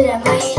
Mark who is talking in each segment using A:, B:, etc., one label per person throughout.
A: good at
B: my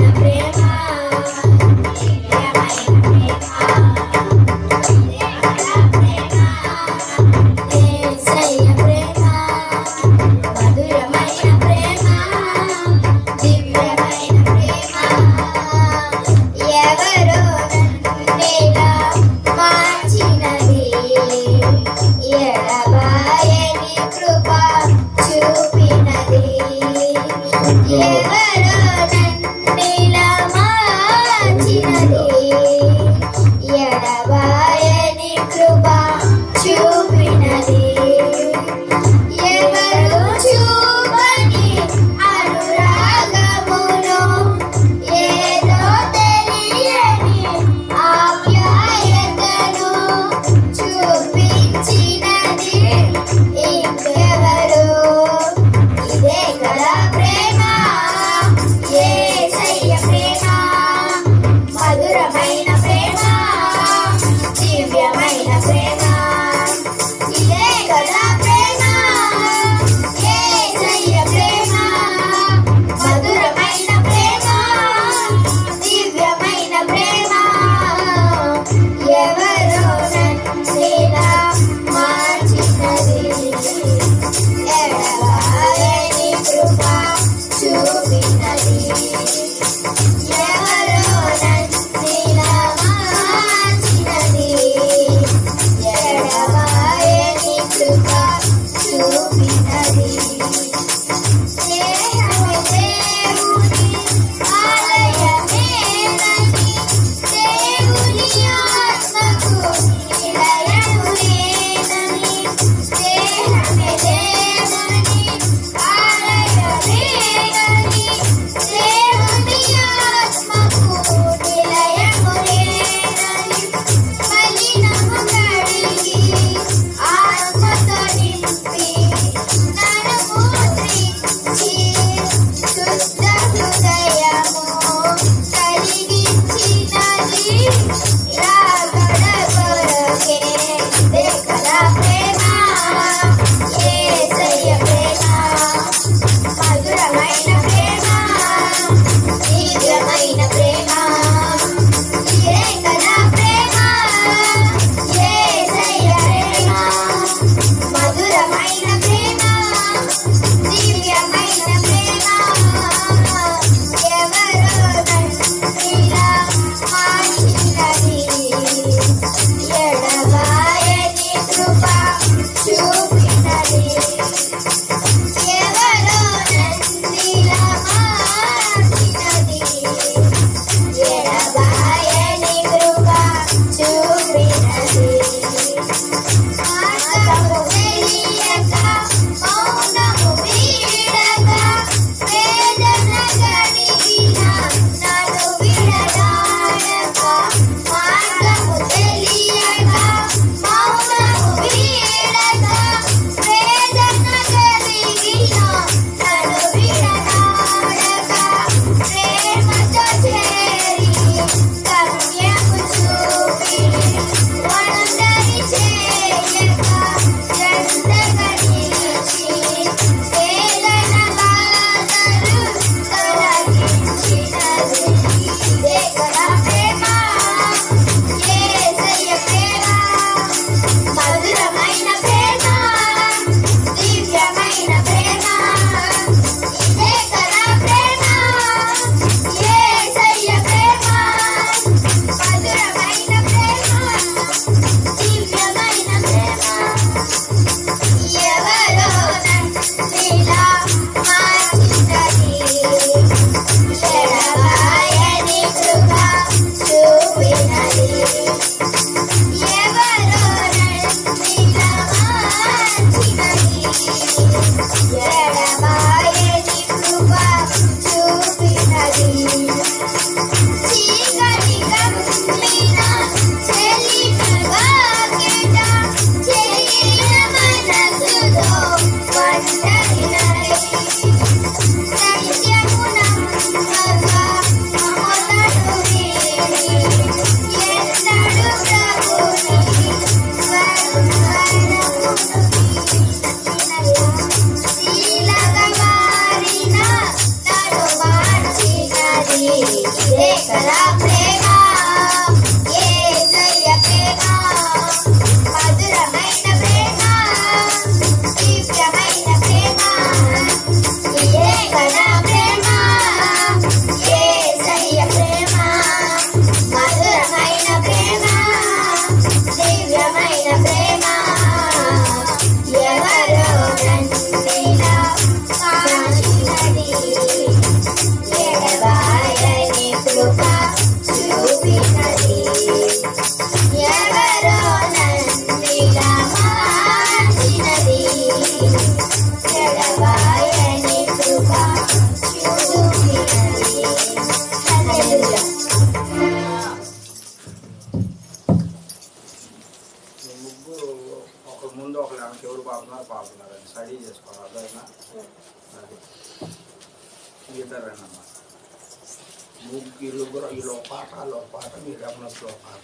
B: ముగ్గురు వీళ్ళుగురు వీళ్ళు ఒక పాట వాళ్ళు ఒక పాట మీ అమ్మలో ఒక పాట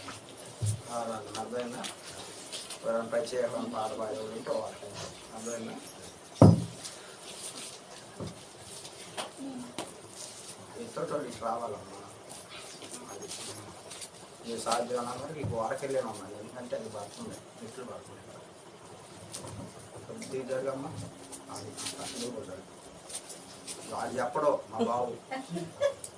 B: అర్థమైనా ఎవరైనా ప్రత్యేకమైన పాట పాడేవాళ్ళంటే వాళ్ళు అర్థమైనా ఇతరులు ఇటు రావాలమ్మా అది ఈ సాధ్యం వరకు ఈ అమ్మా ఎందుకంటే అది పడుతుంది మెట్లు పడుతుంది కొద్ది జరగమ్మా అది అసలు కూడా జరగదు. వాళ్ళు చెప్పడం మా బాబు